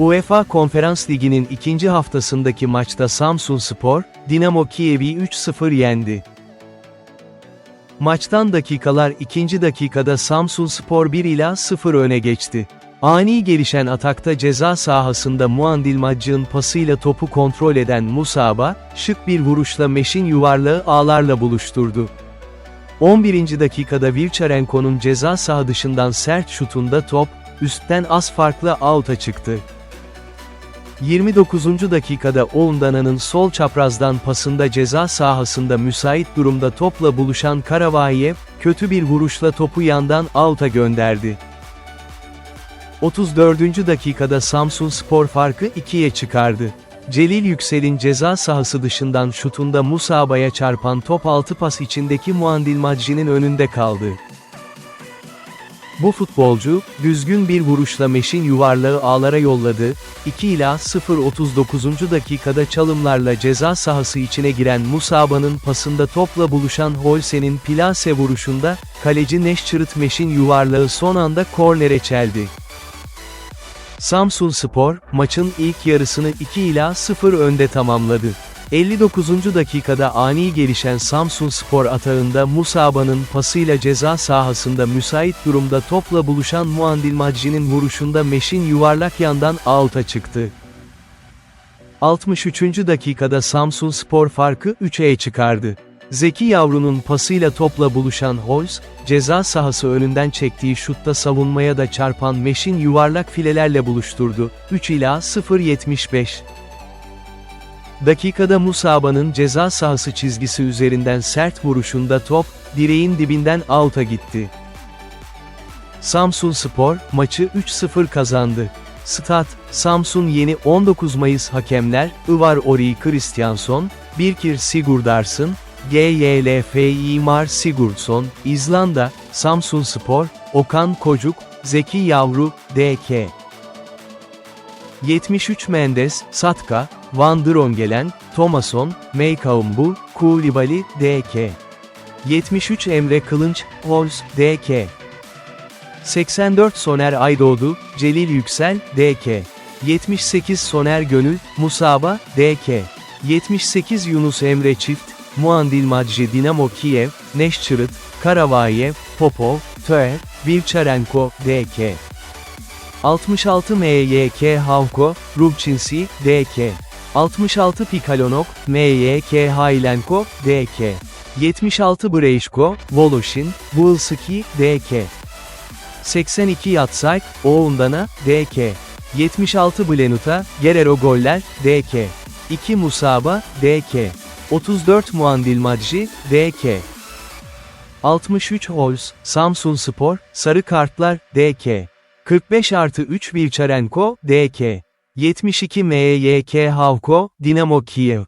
UEFA Konferans Ligi'nin ikinci haftasındaki maçta Samsun Spor, Dinamo Kiev'i 3-0 yendi. Maçtan dakikalar ikinci dakikada Samsun Spor 1 ila 0 öne geçti. Ani gelişen atakta ceza sahasında Muandil Maccı'nın pasıyla topu kontrol eden Musaba, şık bir vuruşla Meş'in yuvarlağı ağlarla buluşturdu. 11. dakikada Vilcharenko'nun ceza saha dışından sert şutunda top, üstten az farklı out'a çıktı. 29. dakikada Oğundana'nın sol çaprazdan pasında ceza sahasında müsait durumda topla buluşan Karavayev, kötü bir vuruşla topu yandan out'a gönderdi. 34. dakikada Samsun Spor farkı 2'ye çıkardı. Celil Yüksel'in ceza sahası dışından şutunda Musaba'ya çarpan top altı pas içindeki Muandil Maci'nin önünde kaldı. Bu futbolcu, düzgün bir vuruşla Meş'in yuvarlağı ağlara yolladı, 2 ila 0.39. dakikada çalımlarla ceza sahası içine giren Musaba'nın pasında topla buluşan Holse'nin plase vuruşunda, kaleci Neşçırıt Meş'in yuvarlağı son anda kornere çeldi. Samsun Spor, maçın ilk yarısını 2 ila 0 önde tamamladı. 59. dakikada ani gelişen Samsun Spor atağında Musaba'nın pasıyla ceza sahasında müsait durumda topla buluşan Muandil Maci'nin vuruşunda Meş'in yuvarlak yandan out'a çıktı. 63. dakikada Samsun Spor farkı 3'e çıkardı. Zeki Yavru'nun pasıyla topla buluşan Holz, ceza sahası önünden çektiği şutta savunmaya da çarpan Meş'in yuvarlak filelerle buluşturdu. 3 ila 0.75. Dakikada Musaba'nın ceza sahası çizgisi üzerinden sert vuruşunda top, direğin dibinden out'a gitti. Samsun Spor, maçı 3-0 kazandı. Stat, Samsun yeni 19 Mayıs hakemler, Ivar Ori Kristjansson, Birkir Sigurdarsson, GYLF Mar Sigurdsson, İzlanda, Samsun Spor, Okan Kocuk, Zeki Yavru, DK. 73 Mendes, Satka, Van Drongelen, Thomason, Meykaumbu, Koulibaly, DK. 73 Emre Kılınç, Holz, DK. 84 Soner Aydoğdu, Celil Yüksel, DK. 78 Soner Gönül, Musaba, DK. 78 Yunus Emre Çift, Muandil Madji Dinamo Kiev, Neşçırıt, Karavayev, Popov, Töe, Vilcharenko, DK. 66 MYK Havko, Rubčinski, DK. 66 Pikalonok, MYK Haylenko, DK. 76 Brejko, Voloshin, Bulski, DK. 82 Yatsayk, Oğundana, DK. 76 Blenuta, Guerrero Goller, DK. 2 Musaba, DK. 34 Muandil Madji, DK. 63 Holz, Samsun Spor, Sarı Kartlar, DK. 45 artı 3 Vilcharenko, DK. 72 MYK Havko, Dinamo Kiev.